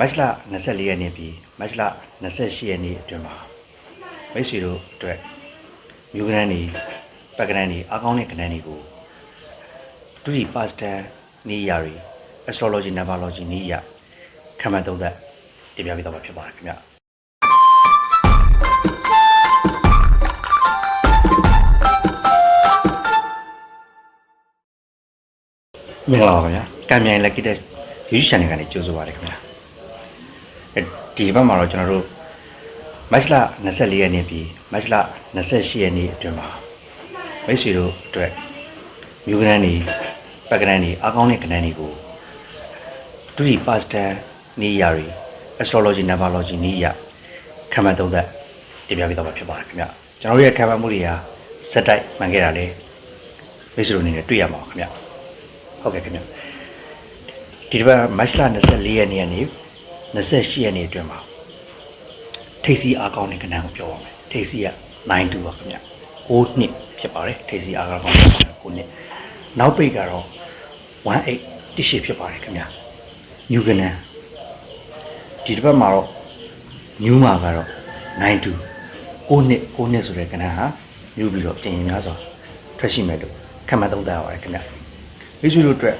မတ်လ24ရက်နေ့ပြီးမတ်လ28ရက်နေ့အတွင်းမှာမိတ်ဆွေတို့အတွက်မြို့ကနန်းနေပကနန်းနေအကောင်းတဲ့ကနန်းတွေကိုဒုတိပါစတန်နေရာတွေ astrology numerology နေရာခန့်မှန်းသုံးသပ်တင်ပြပေးတော့မှာဖြစ်ပါတယ်ခင်ဗျာမင်္ဂလာပါခင်ဗျာကံမြိုင် lucky test YouTube channel ကနေကြိုဆိုပါရခင်ဗျာအဲ ဒီဘက်မှာတော့ကျွန်တော်တို့မတ်လ24ရက်နေ့ပြီးမတ်လ28ရက်နေ့အတွင်းမှာမိတ်ဆွေတို့အတွက်မြို့ကနန်းနေပကနန်းနေအကောင်းတဲ့ကနန်းတွေကိုဒုတိပါစတန်နေရာတွေ astrology numerology နေရာခန့်မှန်းသုံးသပ်တင်ပြပေးတော့မှာဖြစ်ပါတယ်ခင်ဗျာကျွန်တော်တို့ရဲ့ခန့်မှန်းမှုတွေဟာစက်တိုက်မှန်ခဲ့တာလေမိတ်ဆွေတို့အနေနဲ့တွေ့ရမှာပါခင်ဗျာဟုတ်ကဲ့ခင်ဗျာဒီတစ်ပတ်မတ်လ24ရက်နေ့ကနေ 28ရက်နေ့အတွင်းမှာထိပ်စီအားကောင်းတဲ့ကဏ္ဍကိုပြောပါမယ်ထိပ်စီက92ပါခင်ဗျ6နှစ်ဖြစ်ပါတယ်ထိပ်စီအားကောင်းတဲ့9နှစ်နောက်ပိတ်ကတော့18တိရှိဖြစ်ပါတယ်ခင်ဗျညူကနန်ဒီတစ်ပတ်မှာတော့ညူမာကတော့92 6နှစ်6နှစ်ဆိုတဲ့ကဏ္ဍဟာညူပြီးတော့ပြင်ရင်များစွာထွက်ရှိမဲ့လို့ခံမှန်းသုံးသပ်ရပါတယ်ခင်ဗျမိတ်ဆွေတို့အတွက်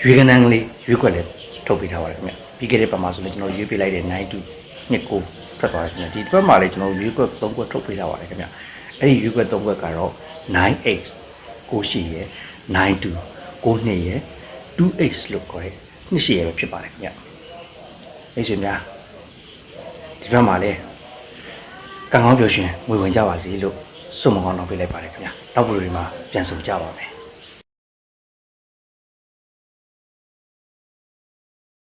ရွေးကနန်းကလေးရွေးခွက်လေး ထုတ်ပေးထားပါတယ်ခင်ဗျပြီးခဲ့တဲ့ပတ်မှာဆိုလည်းကျွန်တော်ရွေးပေးလိုက်တဲ့92နှစ်ကိုထွက်သွားတယ်ခင်ဗျဒီတစ်ပတ်မှာလည်းကျွန်တော်ရွေးခွက်3ခွက်ထုတ်ပေးထားပါတယ်ခင်ဗျအဲ့ဒီရွေးခွက်3ခွက်ကတော့98ကိုရှိရယ်92ကိုနှစ်ရယ် 2x လို့ခေါ်တဲ့နှစ်ရှိရယ်ပဲဖြစ်ပါတယ်ခင်ဗျမိတ်ဆွေများဒီဘက်မှာလည်းကံကောင်းပြောရှင်ငွေဝင်ကြပါစေလို့ဆုမကောင်းတော့ပေးလိုက်ပါတယ်ခင်ဗျနောက်ပြည်တွေမှာပြန်ဆောင်ကြပါမယ်